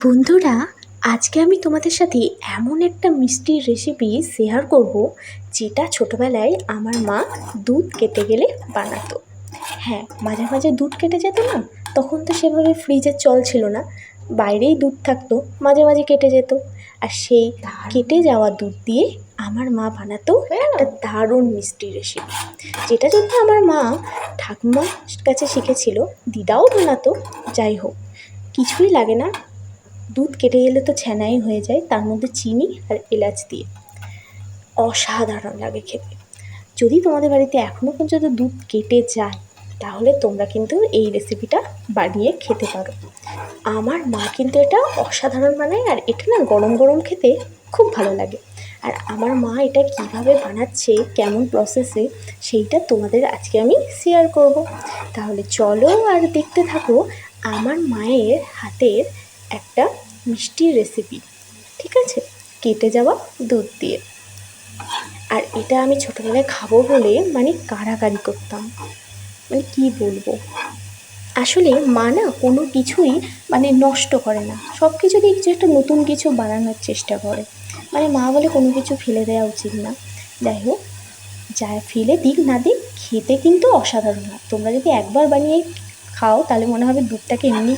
বন্ধুরা, আজকে আমি তোমাদের সাথে এমন একটা মিষ্টির রেসিপি শেয়ার করব, যেটা ছোটোবেলায় আমার মা দুধ কেটে গেলে বানাতো। হ্যাঁ মাঝে মাঝে দুধ কেটে যেত না, তখন তো সেভাবে ফ্রিজের চল ছিল না, বাইরেই দুধ থাকতো, মাঝে মাঝে কেটে যেত। আর সেই কেটে যাওয়া দুধ দিয়ে আমার মা বানাতো একটা দারুণ মিষ্টি রেসিপি যেটা যদি আমার মা ঠাকুমার কাছে শিখেছিল, দিদাও বানাতো, যাই হোক, কিছুই লাগে না দুধ কেটে গেলে তো ছ্যানাই হয়ে যায়, তার মধ্যে চিনি আর এলাচ দিয়ে। অসাধারণ লাগে খেতে। যদি তোমাদের বাড়িতে এখনও পর্যন্ত দুধ কেটে যায়, তাহলে তোমরা কিন্তু এই রেসিপিটা বানিয়ে খেতে পারো। আমার মা কিন্তু এটা অসাধারণ বানায় আর এটা না গরম গরম খেতে খুব ভালো লাগে। আর আমার মা এটা কীভাবে বানাচ্ছে, কেমন প্রসেসে সেইটা তোমাদের আজকে আমি শেয়ার করব। তাহলে চলো আর দেখতে থাকো, আমার মায়ের হাতের একটা মিষ্টির রেসিপি ঠিক আছে? কেটে যাওয়া দুধ দিয়ে। আর এটা আমি ছোটোবেলায় খাব বলে মানে কাড়াকাড়ি করতাম। মানে কি বলব? আসলে মা না কোনো কিছুই মানে নষ্ট করে না। সব কিছু দিয়ে কিছু একটা নতুন কিছু বানানোর চেষ্টা করে। মানে মা বলে কোনো কিছু ফেলে দেওয়া উচিত না। যাই হোক, যা ফেলে দিক না দিক, খেতে কিন্তু অসাধারণ। হয় তোমরা যদি একবার বানিয়ে খাও, তাহলে মনে হবে দুধটাকে এমনি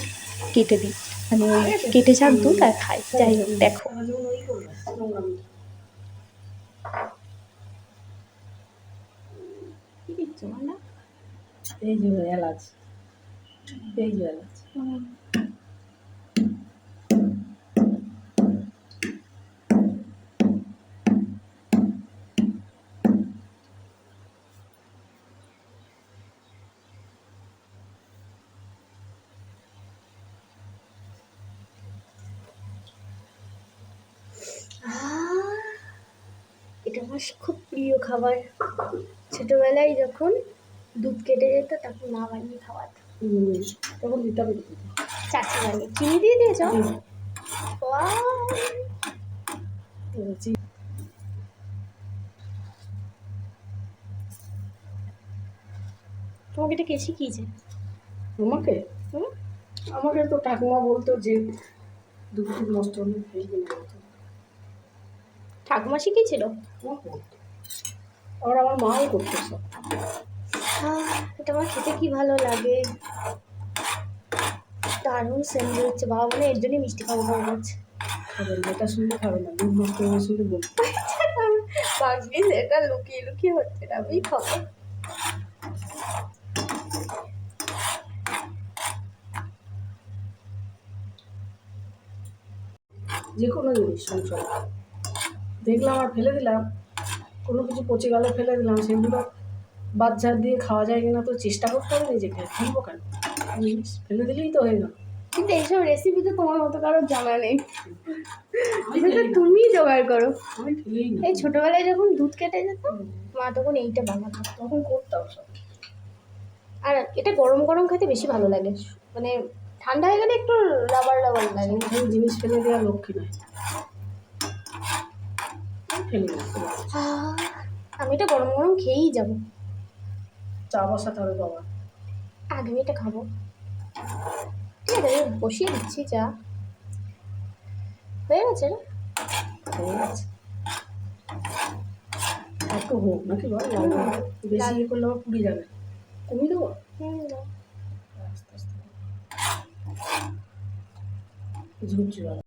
কেটে দিই। মানে কেটে যাক দুধ আর খাই। যাই হোক, দেখো। এই যে এলাচ। এই যে এলাচ। আমার খুব প্রিয় খাবার ছোটবেলায় যখন দুধ কেটে যেত তখন মা বানিয়ে খাওয়াতো তখন দিতে হবে তো। চাচি বানিয়ে চিনি দিয়ে দিয়েছ! তোমাকে এটা কে শিখিয়েছে আমাকে? আমাকে তো ঠাকুমা বলতো যে দুধ নষ্ট হলে ফেলবে না। ঠাকুমা করতো আর আমার মাও করতো সব আহ, এটা আমার খেতে কি ভালো লাগে? দারুণ হচ্ছে বাবা মানে এর জন্যই মিষ্টি খাব খাব করছে খাবেন এটা শুনলে খাবে না দুধ নষ্ট ভাগ্যিস এটা লুকিয়ে লুকিয়ে হচ্ছে না আমি খাব। যে কোনো জিনিস সংসার দেখলাম আর ফেলে দিলাম। কোনো কিছু পচে গেলে ফেলে দিলাম। সেগুলো বাচ্চা দিয়ে খাওয়া যায় কিনা তো চেষ্টা করতে হবে নিজেকে। ফেলব কেন? ফেলে দিলেই তো হয়ে গেল। কিন্তু এইসব রেসিপি তো তোমার মতো কারোর জানা নেই। তো তুমিই জোগাড় করো। এই ছোটবেলায় যখন দুধ কেটে যেত মা তখন এইটা বানাতো তখন করতাম সব। আর এটা গরম গরম খেতে বেশি ভালো লাগে। মানে ঠান্ডা হয়ে গেলে একটু রাবার রাবার লাগে। জিনিস ফেলে দেওয়া লক্ষ্মী নয় ফেলি আহ, আমি এটা গরম গরম খেয়েই যাব। চা বসাতে হবে বাবা। আগে আমি এটা খাব। ঠিক আছে আমি বসিয়ে দিচ্ছি চা। হয়ে গেছে হয়ে গেছে। একটু হোক নাকি বল। বেশি ইয়ে করলে আবার পুড়ে যাবে। কমিয়ে দেবো? আস্তে আস্তে।